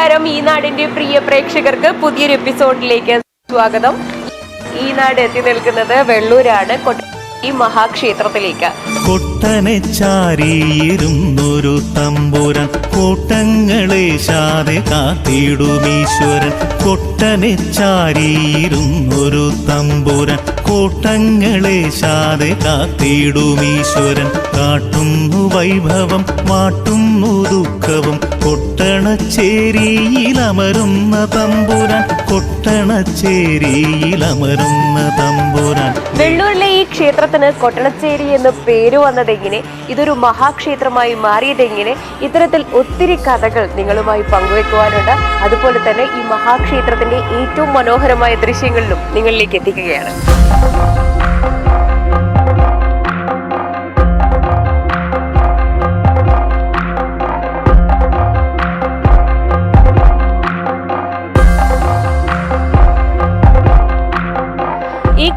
നമസ്കാരം. ഈ നാടിന്റെ പ്രിയ പ്രേക്ഷകർക്ക് പുതിയൊരു എപ്പിസോഡിലേക്ക് സ്വാഗതം. ഈ നാട് എത്തി നിൽക്കുന്നത് വെള്ളൂരാണ്. കൊട്ട- ഈ മഹാക്ഷേത്രത്തിലേക്ക്. കൊട്ടനെ ചാരിയിരുന്നൊരു തമ്പുരൻ കൂട്ടങ്ങളെ ശാതെ കാത്തിടുമീശ്വരൻ കൊട്ടനെ ചാരിയിരുന്നൊരു തമ്പുരൻ കൂട്ടങ്ങളെ ശാതെ കാത്തിടുമീശ്വരൻ കാട്ടുന്നു വൈഭവം മാട്ടുന്നു ദുഃഖവും. കൊട്ടണച്ചേരിയിലമരുന്ന തമ്പുരാൻ കൊട്ടണച്ചേരിയിലമരുന്ന തമ്പുരാൻ. വെള്ളൂരിലെ ഈ ക്ഷേത്രത്തിന് കൊട്ടളച്ചേരി എന്ന് പേര് വന്നതെങ്ങനെ? ഇതൊരു മഹാക്ഷേത്രമായി മാറിയതെങ്ങനെ? ഇത്തരത്തിൽ ഒത്തിരി കഥകൾ നിങ്ങളുമായി പങ്കുവെക്കുവാനുണ്ട്. അതുപോലെ തന്നെ ഈ മഹാക്ഷേത്രത്തിന്റെ ഏറ്റവും മനോഹരമായ ദൃശ്യങ്ങളിലും നിങ്ങളിലേക്ക് എത്തിക്കുകയാണ്.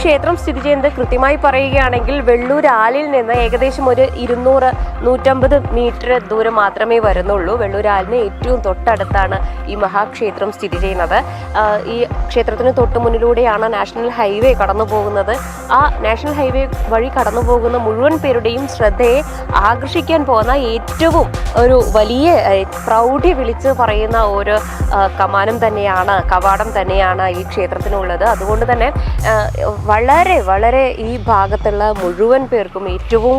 ക്ഷേത്രം സ്ഥിതി ചെയ്യുന്നത് കൃത്യമായി പറയുകയാണെങ്കിൽ വെള്ളൂർ ആലിൽ നിന്ന് ഏകദേശം ഒരു ഇരുന്നൂറ് നൂറ്റമ്പത് മീറ്റർ ദൂരം മാത്രമേ വരുന്നുള്ളൂ. വെള്ളൂർ ആലിന് ഏറ്റവും തൊട്ടടുത്താണ് ഈ മഹാക്ഷേത്രം സ്ഥിതി ചെയ്യുന്നത്. ഈ ക്ഷേത്രത്തിന് തൊട്ട് മുന്നിലൂടെയാണ് നാഷണൽ ഹൈവേ കടന്നു പോകുന്നത്. ആ നാഷണൽ ഹൈവേ വഴി കടന്നു പോകുന്ന മുഴുവൻ പേരുടെയും ശ്രദ്ധയെ ആകർഷിക്കാൻ പോകുന്ന ഏറ്റവും ഒരു വലിയ പ്രൗഢി വിളിച്ച് പറയുന്ന ഒരു കമാനം തന്നെയാണ് കവാടം തന്നെയാണ് ഈ ക്ഷേത്രത്തിനുള്ളത്. അതുകൊണ്ട് തന്നെ വളരെ വളരെ ഈ ഭാഗത്തുള്ള മുഴുവൻ പേർക്കും ഏറ്റവും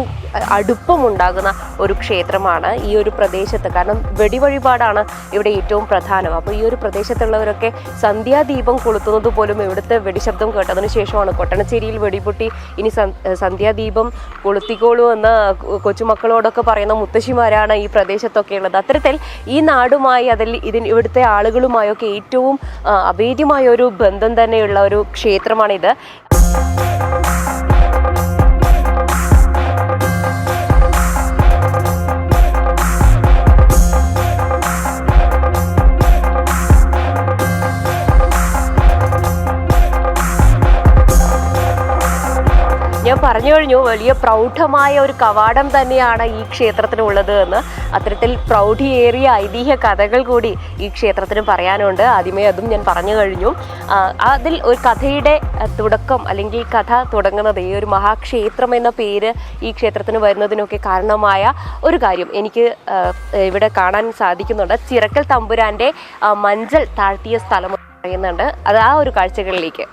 അടുപ്പമുണ്ടാകുന്ന ഒരു ക്ഷേത്രമാണ് ഈ ഒരു പ്രദേശത്ത്. കാരണം വെടിവഴിപാടാണ് ഇവിടെ ഏറ്റവും പ്രധാനം. അപ്പോൾ ഈ ഒരു പ്രദേശത്തുള്ളവരൊക്കെ സന്ധ്യാദീപം കൊളുത്തുന്നത് പോലും ഇവിടുത്തെ വെടിശബ്ദം കേട്ടതിന് ശേഷമാണ് കൊട്ടണച്ചേരിയിൽ വെടിപൊട്ടി ഇനി സന്- സന്ധ്യാദീപം കൊളുത്തിക്കോളൂ എന്ന് കൊച്ചുമക്കളോടൊക്കെ പറയുന്ന മുത്തശ്ശിമാരാണ് ഈ പ്രദേശത്തൊക്കെ ഉള്ളത്. അത്തരത്തിൽ ഈ നാടുമായി അതിൽ ഇതിന് ഇവിടുത്തെ ആളുകളുമായൊക്കെ ഏറ്റവും അഭേദ്യമായ ഒരു ബന്ധം തന്നെയുള്ള ഒരു ക്ഷേത്രമാണിത്. ഞാൻ പറഞ്ഞു കഴിഞ്ഞു വലിയ പ്രൗഢമായ ഒരു കവാടം തന്നെയാണ് ഈ ക്ഷേത്രത്തിനുള്ളത് എന്ന്. അത്തരത്തിൽ പ്രൗഢിയേറിയ ഐതിഹ്യ കഥകൾ കൂടി ഈ ക്ഷേത്രത്തിന് പറയാനുണ്ട്. ആദ്യമേ അതും ഞാൻ പറഞ്ഞു കഴിഞ്ഞു. അതിൽ ഒരു കഥയുടെ തുടക്കം അല്ലെങ്കിൽ കഥ തുടങ്ങുന്നത് ഈ ഒരു മഹാക്ഷേത്രം എന്ന പേര് ഈ ക്ഷേത്രത്തിന് വരുന്നതിനൊക്കെ കാരണമായ ഒരു കാര്യം എനിക്ക് ഇവിടെ കാണാൻ സാധിക്കുന്നുണ്ട്. ചിറക്കൽ തമ്പുരാന്റെ മഞ്ചൽ താഴ്ത്തിയ സ്ഥലം പറയുന്നുണ്ട്. അത് ആ ഒരു കാഴ്ചകളിലേക്ക്.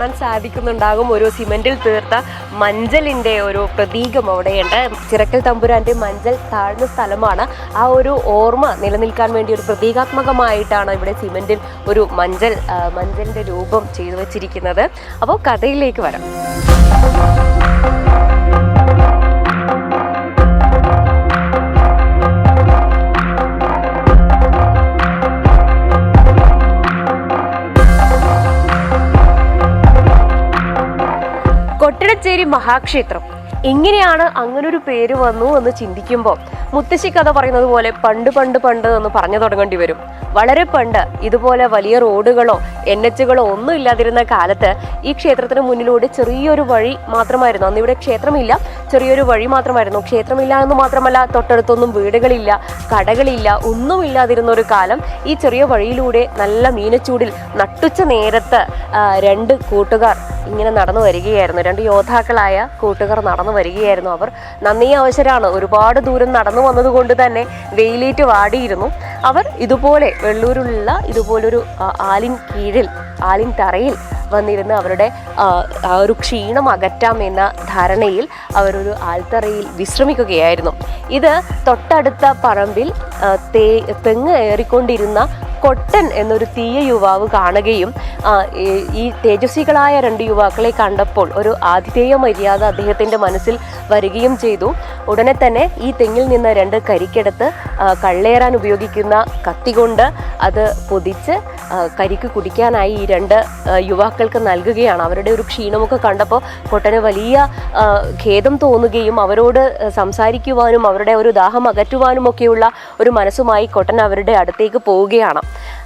കാണാൻ സാധിക്കുന്നുണ്ടാകും. ഒരു സിമെന്റിൽ തീർത്ത മഞ്ചലിന്റെ ഒരു പ്രതീകം അവിടെയുണ്ട്. ചിറക്കൽ തമ്പുരാന്റെ മഞ്ചൽ താഴ്ന്ന സ്ഥലമാണ്. ആ ഒരു ഓർമ്മ നിലനിൽക്കാൻ വേണ്ടി ഒരു പ്രതീകാത്മകമായിട്ടാണ് ഇവിടെ സിമെന്റിൽ ഒരു മഞ്ചൽ മഞ്ചലിന്റെ രൂപം ചെയ്തു വച്ചിരിക്കുന്നത്. അപ്പോൾ കഥയിലേക്ക് വരാം. കൊട്ടിടച്ചേരി മഹാക്ഷേത്രം. എങ്ങനെയാണ് അങ്ങനൊരു പേര് വന്നു എന്ന് ചിന്തിക്കുമ്പോൾ മുത്തശ്ശി കഥ പറയുന്നത് പോലെ പണ്ട് പണ്ട് പണ്ട് എന്ന് പറഞ്ഞു തുടങ്ങേണ്ടി വരും. വളരെ പണ്ട് ഇതുപോലെ വലിയ റോഡുകളോ എൻ എച്ചുകളോ ഒന്നും ഇല്ലാതിരുന്ന കാലത്ത് ഈ ക്ഷേത്രത്തിന് മുന്നിലൂടെ ചെറിയൊരു വഴി മാത്രമായിരുന്നു. അന്ന് ഇവിടെ ക്ഷേത്രമില്ല. ചെറിയൊരു വഴി മാത്രമായിരുന്നു. ക്ഷേത്രമില്ല എന്ന് മാത്രമല്ല തൊട്ടടുത്തൊന്നും വീടുകളില്ല കടകളില്ല ഒന്നും ഇല്ലാതിരുന്ന ഒരു കാലം. ഈ ചെറിയ വഴിയിലൂടെ നല്ല മീനച്ചൂടിൽ നട്ടുച്ച നേരത്ത് രണ്ട് കൂട്ടുകാർ ഇങ്ങനെ നടന്നു വരികയായിരുന്നു. രണ്ട് യോദ്ധാക്കളായ കൂട്ടുകാർ നടന്നു വരികയായിരുന്നു അവർ. നന്ദി അവശരാണ്. ഒരുപാട് ദൂരം നടന്നു വന്നതുകൊണ്ട് തന്നെ വെയിലേറ്റ് വാടിയിരുന്നു. അവർ ഇതുപോലെ വെള്ളൂരിലുള്ള ഇതുപോലൊരു ആലിൻ കീഴിൽ ആലിൻ തറയിൽ വന്നിരുന്ന് അവരുടെ ആ, ഒരു ക്ഷീണം അകറ്റാം എന്ന ധാരണയിൽ അവരൊരു ആൽത്തറയിൽ വിശ്രമിക്കുകയായിരുന്നു. ഇത് തൊട്ടടുത്ത പറമ്പിൽ തേ തെങ്ങ് ഏറിക്കൊണ്ടിരുന്ന കൊട്ടൻ എന്നൊരു തീയ യുവാവ് കാണുകയും ഈ- തേജസ്വികളായ രണ്ട് യുവാക്കളെ കണ്ടപ്പോൾ ഒരു ആതിഥേയ മര്യാദ അദ്ദേഹത്തിന്റെ മനസ്സിൽ വരികയും ചെയ്തു. ഉടനെ തന്നെ ഈ തെങ്ങിൽ നിന്ന് രണ്ട് കരിക്കെടുത്ത് കള്ളേറാൻ ഉപയോഗിക്കുന്ന കത്തി കൊണ്ട് അത് പൊതിച്ച് കരിക്ക് കുടിക്കാനായി ഈ രണ്ട് യുവാക്കൾക്ക് നൽകുകയാണ്. അവരുടെ ഒരു ക്ഷീണമൊക്കെ കണ്ടപ്പോൾ കൊട്ടന് വലിയ ഖേദം തോന്നുകയും അവരോട് സംസാരിക്കുവാനും അവരുടെ ഒരു ദാഹം അകറ്റുവാനും ഒക്കെയുള്ള ഒരു മനസ്സുമായി കൊട്ടൻ അവരുടെ അടുത്തേക്ക് പോവുകയാണ്.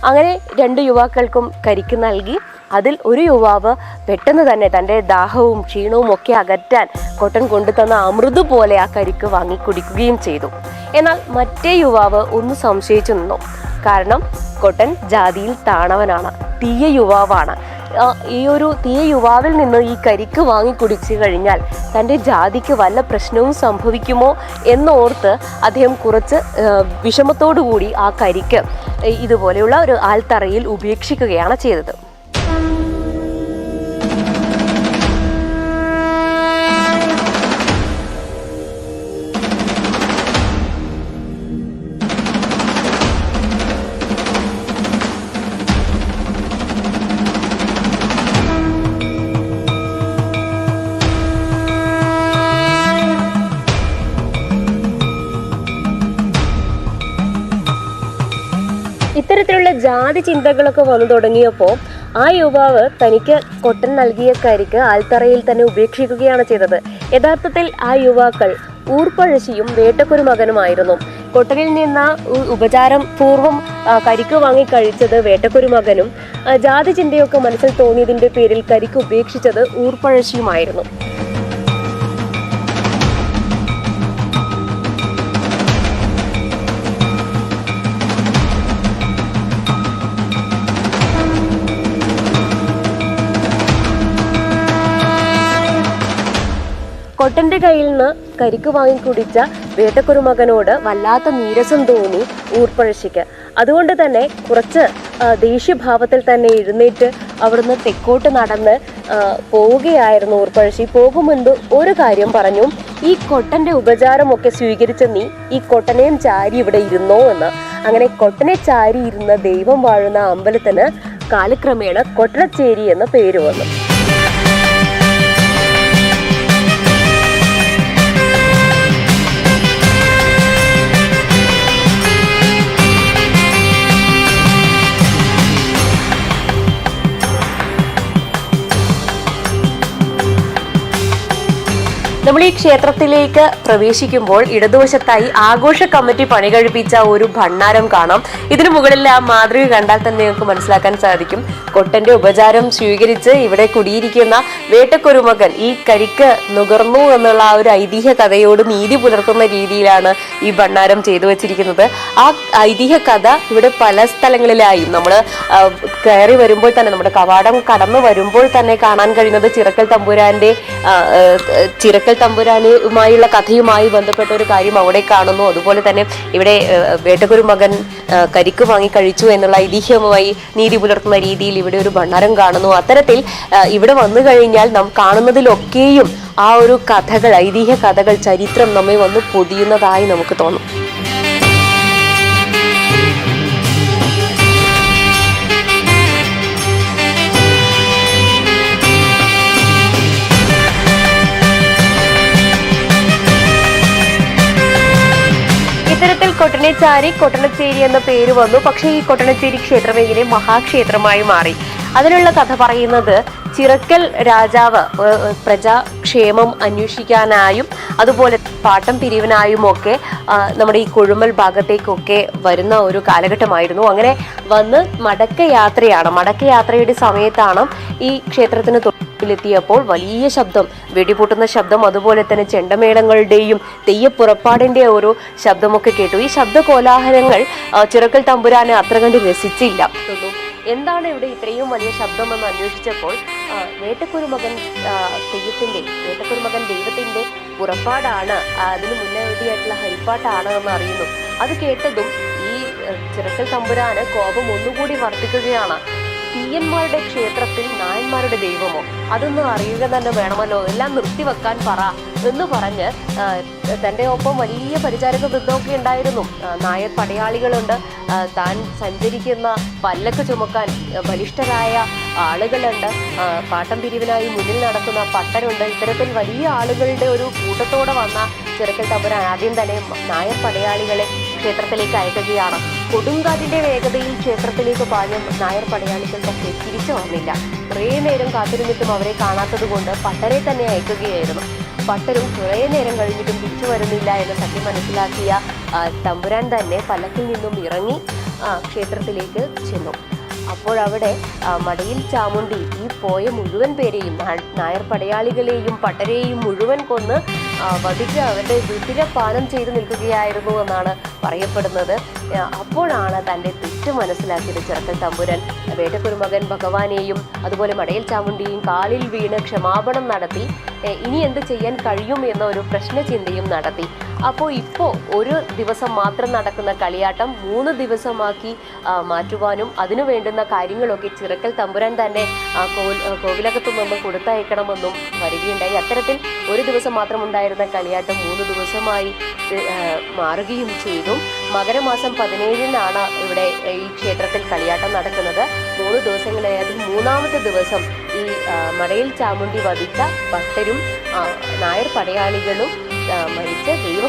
അങ്ങനെ രണ്ട് യുവാക്കൾക്കും കരിക്ക് നൽകി. അതിൽ ഒരു യുവാവ് പെട്ടെന്ന് തന്നെ തന്റെ ദാഹവും ക്ഷീണവും ഒക്കെ അകറ്റാൻ കൊട്ടൻ കൊണ്ടുതന്ന അമൃത് പോലെ ആ കരിക്ക് വാങ്ങി കുടിക്കുകയും ചെയ്തു. എന്നാൽ മറ്റേ യുവാവ് ഒന്ന് സംശയിച്ചു നിന്നു. കാരണം കൊട്ടൻ ജാതിയിൽ താണവനാണ് തീയ യുവാവാണ്. ഈ ഒരു തീയ യുവാവിൽ നിന്ന് ഈ കരിക്ക് വാങ്ങി കുടിച്ചു കഴിഞ്ഞാൽ തന്റെ ജാതിക്ക് വല്ല പ്രശ്നവും സംഭവിക്കുമോ എന്നോർത്ത് അദ്ദേഹം കുറച്ച് വിഷമത്തോടുകൂടി വിഷമത്തോടു കൂടി ആ കരിക്ക് ഇതുപോലെയുള്ള ഒരു ആൽത്തറയിൽ ഉപേക്ഷിക്കുകയാണ് ചെയ്തത്. ഇത്തരത്തിലുള്ള ജാതി ചിന്തകളൊക്കെ വന്നു തുടങ്ങിയപ്പോൾ ആ യുവാവ് തനിക്ക് കൊട്ടൻ നൽകിയ കരിക്ക് ആൽത്തറയിൽ തന്നെ ഉപേക്ഷിക്കുകയാണ് ചെയ്തത്. യഥാർത്ഥത്തിൽ ആ യുവാക്കൾ ഊർപ്പഴശ്ശിയും വേട്ടക്കൊരു മകനുമായിരുന്നു. കൊട്ടനിൽ നിന്ന് ഉപചാരം പൂർവം കരിക്ക് വാങ്ങി കഴിച്ചത് വേട്ടക്കൊരു മകനും ജാതി ചിന്തയൊക്കെ മനസ്സിൽ തോന്നിയതിന്റെ പേരിൽ കരിക്ക് ഉപേക്ഷിച്ചത് ഊർപ്പഴശ്ശിയുമായിരുന്നു കൊട്ടന്റെ കയ്യിൽ നിന്ന് കരിക്ക് വാങ്ങി കുടിച്ച വേട്ടക്കുരുമകനോട് വല്ലാത്ത നീരസം തോന്നി ഊർപ്പഴശ്ശിക്ക്. അതുകൊണ്ട് തന്നെ കുറച്ച് ദേഷ്യഭാവത്തിൽ തന്നെ എഴുന്നേറ്റ് അവിടുന്ന് തെക്കോട്ട് നടന്ന് പോവുകയായിരുന്നു ഊർപ്പഴശ്ശി. പോകും മുൻപ് ഒരു കാര്യം പറഞ്ഞു. ഈ കൊട്ടന്റെ ഉപചാരമൊക്കെ സ്വീകരിച്ച നീ ഈ കൊട്ടനെയും ചാരി ഇവിടെ ഇരുന്നോ എന്ന്. അങ്ങനെ കൊട്ടനെ ചാരി ഇരുന്ന ദൈവം വാഴുന്ന അമ്പലത്തിന് കാലക്രമേണ കൊട്ടനച്ചേരി എന്ന പേര് വന്നു. നമ്മൾ ഈ ക്ഷേത്രത്തിലേക്ക് പ്രവേശിക്കുമ്പോൾ ഇടതുവശത്തായി ആഘോഷ കമ്മിറ്റി പണി കഴിപ്പിച്ച ഒരു ഭണ്ണാരം കാണാം. ഇതിനു മുകളിൽ ആ മാതൃക കണ്ടാൽ തന്നെ നിങ്ങൾക്ക് മനസ്സിലാക്കാൻ സാധിക്കും. കൊട്ടന്റെ ഉപചാരം സ്വീകരിച്ച് ഇവിടെ കുടിയിരിക്കുന്ന വേട്ടക്കൊരുമകൻ ഈ കരിക്ക് നുകർന്നു എന്നുള്ള ആ ഒരു ഐതിഹ്യ കഥയോട് നീതി പുലർത്തുന്ന രീതിയിലാണ് ഈ ഭണ്ണാരം ചെയ്തു വെച്ചിരിക്കുന്നത്. ആ ഐതിഹ്യ കഥ ഇവിടെ പല സ്ഥലങ്ങളിലായി നമ്മൾ കയറി വരുമ്പോൾ തന്നെ നമ്മുടെ കവാടം കടന്നു വരുമ്പോൾ തന്നെ കാണാൻ കഴിയുന്നത് ചിറക്കൽ തമ്പുരാന്റെ ചിറക്കൽ തമ്പുരാനുമായുള്ള കഥയുമായി ബന്ധപ്പെട്ട ഒരു കാര്യം അവിടെ കാണുന്നു. അതുപോലെ തന്നെ ഇവിടെ വേട്ടക്കൊരു മകൻ കരിക്ക് വാങ്ങി കഴിച്ചു എന്നുള്ള ഐതിഹ്യവുമായി നീതി പുലർത്തുന്ന രീതിയിൽ ഇവിടെ ഒരു ഭണ്ഡാരം കാണുന്നു. അത്തരത്തിൽ ഇവിടെ വന്നു കഴിഞ്ഞാൽ നാം കാണുന്നതിലൊക്കെയും ആ ഒരു കഥകൾ ഐതിഹ്യ കഥകൾ ചരിത്രം നമ്മെ വന്ന് പൊതിയുന്നതായി നമുക്ക് തോന്നും. ഇത്തരത്തിൽ കൊട്ടണച്ചേരി കൊട്ടണച്ചേരി എന്ന പേര് വന്നു. പക്ഷേ ഈ കൊട്ടനച്ചേരി ക്ഷേത്രം എങ്ങനെ മഹാക്ഷേത്രമായി മാറി. അതിനുള്ള കഥ പറയുന്നത് ചിറക്കൽ രാജാവ് ഏഹ്, പ്രജാക്ഷേമം അന്വേഷിക്കാനായും അതുപോലെ പാട്ടം പിരിവിനായും ഒക്കെ നമ്മുടെ ഈ കൊഴുമൽ ഭാഗത്തേക്കൊക്കെ വരുന്ന ഒരു കാലഘട്ടമായിരുന്നു. അങ്ങനെ വന്ന് മടക്കയാത്രയാണ് മടക്കയാത്രയുടെ സമയത്താണ് ഈ ക്ഷേത്രത്തിന് ിലെത്തിയപ്പോൾ വലിയ ശബ്ദം വെടിപൊട്ടുന്ന ശബ്ദം അതുപോലെ തന്നെ ചെണ്ടമേളങ്ങളുടെയും തെയ്യപ്പുറപ്പാടിന്റെ ഒരു ശബ്ദമൊക്കെ കേട്ടു. ഈ ശബ്ദ കോലാഹലങ്ങൾ ചിറക്കൽ തമ്പുരാനെ അത്ര കണ്ട് രസിച്ചില്ല. എന്താണ് ഇവിടെ ഇത്രയും വലിയ ശബ്ദമെന്ന് അന്വേഷിച്ചപ്പോൾ ആ, വേട്ടക്കുരുമകൻ തെയ്യത്തിന്റെ തെയ്യത്തിന്റെ വേട്ടക്കുരുമകൻ ദൈവത്തിന്റെ പുറപ്പാടാണ് അതിന് മുന്നോടിയായിട്ടുള്ള ഹരിപ്പാട്ടാണ് എന്ന് അറിയുന്നു. അത് കേട്ടതും ഈ ചിറക്കൽ തമ്പുരാന് കോപം ഒന്നുകൂടി വർദ്ധിക്കുകയാണ്. തീയന്മാരുടെ ക്ഷേത്രത്തിൽ നായന്മാരുടെ ദൈവമോ? അതൊന്നും അറിയുക തന്നെ വേണമല്ലോ. എല്ലാം നിർത്തിവെക്കാൻ പറ എന്ന് പറഞ്ഞ് തന്റെ ഒപ്പം വലിയ പരിചാരക വൃദ്ധമൊക്കെ ഉണ്ടായിരുന്നു. നായർ പടയാളികളുണ്ട്. താൻ സഞ്ചരിക്കുന്ന പല്ലക്ക് ചുമക്കാൻ ബലിഷ്ഠരായ ആളുകളുണ്ട്. പാട്ടം പിരിവിനായി മുന്നിൽ നടക്കുന്ന പട്ടരുണ്ട്. ഇത്തരത്തിൽ വലിയ ആളുകളുടെ ഒരു കൂട്ടത്തോടെ വന്ന ചെറുക്കൽ തമ്പുരാൻ ആദ്യം തന്നെ നായർ പടയാളികളെ ക്ഷേത്രത്തിലേക്ക് അയക്കുകയാണ്. കൊടുങ്കാറ്റിന്റെ വേഗതയിൽ ക്ഷേത്രത്തിലേക്ക് പാഞ്ഞ നായർ പടയാളികൾ പക്ഷേ തിരിച്ചു വന്നില്ല. കുറേ നേരം കാത്തിരുന്നിട്ടും അവരെ കാണാത്തത് കൊണ്ട് പട്ടരെ തന്നെ അയക്കുകയായിരുന്നു. പട്ടരും കുറേ നേരം കഴിഞ്ഞിട്ടും തിരിച്ചു വരുന്നില്ല എന്ന് സത്യം മനസ്സിലാക്കിയ തമ്പുരാൻ തന്നെ പല്ലക്കിൽ നിന്നും ഇറങ്ങി ക്ഷേത്രത്തിലേക്ക് ചെന്നു. അപ്പോഴവിടെ മടയിൽ ചാമുണ്ടി ഈ പോയ മുഴുവൻ പേരെയും നായർ പടയാളികളെയും പട്ടരെയും മുഴുവൻ കൊന്ന് ആ, വധിച്ച് വീട്ടിലെ പാനം ചെയ്തു നിൽക്കുകയായിരുന്നു എന്നാണ് പറയപ്പെടുന്നത്. അപ്പോഴാണ് തന്റെ തെറ്റ് മനസ്സിലാക്കിയത് ചെറുക്കൻ തമ്പുരൻ. വേട്ടക്കുരുമകൻ ഭഗവാനെയും അതുപോലെ മടയിൽ ചാമുണ്ടിയും കാലിൽ വീണ് ക്ഷമാപണം നടത്തി. ഇനി എന്ത് ചെയ്യാൻ കഴിയും എന്ന ഒരു പ്രശ്നചിന്തയും നടത്തി. അപ്പോൾ ഇപ്പോൾ ഒരു ദിവസം മാത്രം നടക്കുന്ന കളിയാട്ടം മൂന്ന് ദിവസമാക്കി മാറ്റുവാനും അതിനു വേണ്ടുന്ന കാര്യങ്ങളൊക്കെ ചിറക്കൽ തമ്പുരാൻ തന്നെ കോവിലകത്തു നിന്ന് കൊടുത്തയക്കണമെന്നും വരികയുണ്ടായി. അത്തരത്തിൽ ഒരു ദിവസം മാത്രം ഉണ്ടായിരുന്ന കളിയാട്ടം മൂന്ന് ദിവസമായി മാറുകയും ചെയ്തു. മകരമാസം പതിനേഴിനാണ് ഇവിടെ ഈ ക്ഷേത്രത്തിൽ കളിയാട്ടം നടക്കുന്നത്. മൂന്ന് ദിവസങ്ങളായി അതിൽ മൂന്നാമത്തെ ദിവസം ഈ മടയിൽ ചാമുണ്ടി വധിച്ച ഭക്തരും നായർ പടയാളികളും മരിച്ച് ദൈവ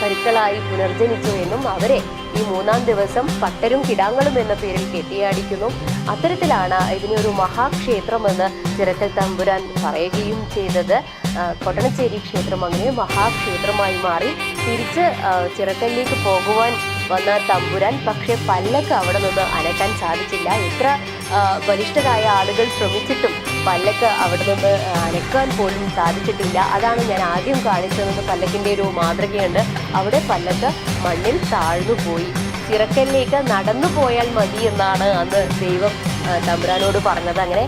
കരുക്കളായി പുനർജനിച്ചു എന്നും അവരെ ഈ മൂന്നാം ദിവസം പട്ടരും കിടാങ്ങളും എന്ന പേരിൽ കെട്ടിയാടിക്കുന്നു. അത്തരത്തിലാണ് ഇതിനെ ഒരു മഹാക്ഷേത്രമെന്ന് ചിരക്കൽ തമ്പുരാൻ പറയുകയും ചെയ്തത്. കൊട്ടണച്ചേരി ക്ഷേത്രം അങ്ങനെ മഹാക്ഷേത്രമായി മാറി. തിരിച്ച് ചിറക്കലിലേക്ക് പോകുവാൻ വന്ന തമ്പുരാൻ പക്ഷെ പല്ലക്ക് അവിടെ നിന്ന് അനക്കാൻ സാധിച്ചില്ല. എത്ര ബലിഷ്ഠരായ ആളുകൾ ശ്രമിച്ചിട്ടും പല്ലക്ക് അവിടെ നിന്ന് അനക്കാൻ പോലും സാധിച്ചിട്ടില്ല. അതാണ് ഞാൻ ആദ്യം കാണിച്ചതെന്ന് പല്ലക്കിന്റെ ഒരു മാതൃകയുണ്ട്. അവിടെ പല്ലക്ക് മണ്ണിൽ താഴ്ന്നു പോയി. ചിറക്കലിലേക്ക് നടന്നു പോയാൽ മതി എന്നാണ് അന്ന് ദൈവം തമ്പുരാനോട് പറഞ്ഞത്. അങ്ങനെ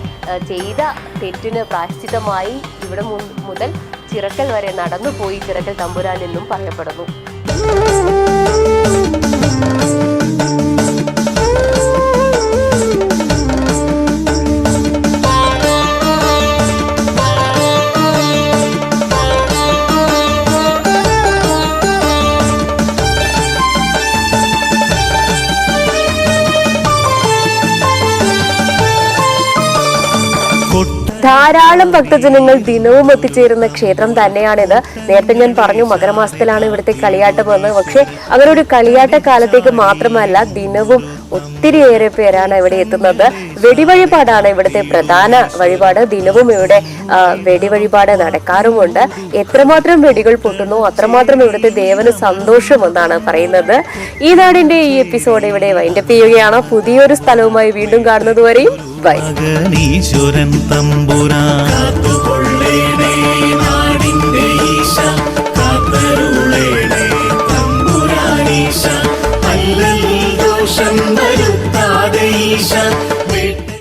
ചെയ്ത തെറ്റിന് പ്രാശ്ചിതമായി ഇവിടെ മുതൽ ചിറക്കൽ വരെ നടന്നു പോയി. ചിറക്കൽ തമ്പുരാൻ എന്നും പറയപ്പെടുന്നു. ധാരാളം ഭക്തജനങ്ങൾ ദിനവും എത്തിച്ചേരുന്ന ക്ഷേത്രം തന്നെയാണിത്. നേരത്തെ ഞാൻ പറഞ്ഞു മകരമാസത്തിലാണ് ഇവിടുത്തെ കളിയാട്ടം വന്നത്. പക്ഷെ അങ്ങനെ ഒരു കളിയാട്ട കാലത്തേക്ക് മാത്രമല്ല ദിനവും ഒത്തിരിയേറെ പേരാണ് ഇവിടെ എത്തുന്നത്. വെടിവഴിപാടാണ് ഇവിടുത്തെ പ്രധാന വഴിപാട്. ദിനവും ഇവിടെ വെടിവഴിപാട് നടക്കാറുമുണ്ട്. എത്രമാത്രം വെടികൾ പൊട്ടുന്നു അത്രമാത്രം ഇവിടുത്തെ ദേവന് സന്തോഷമെന്നാണ് പറയുന്നത്. ഈ നാടിന്റെ ഈ എപ്പിസോഡ് ഇവിടെ വൈൻഡപ്പ് ചെയ്യുകയാണ്. പുതിയൊരു സ്ഥലവുമായി വീണ്ടും കാണുന്നതുവരെയും ബൈ. മകനീശ്വരൻ തമ്പുരാ കാത്തുകൊള്ളേണേ നാടിന്റെ ഈശ കാത്തരുളേണേ തമ്പുരാനീശ. അല്ലൽ ദോഷം വരുത്താതെ ഈശ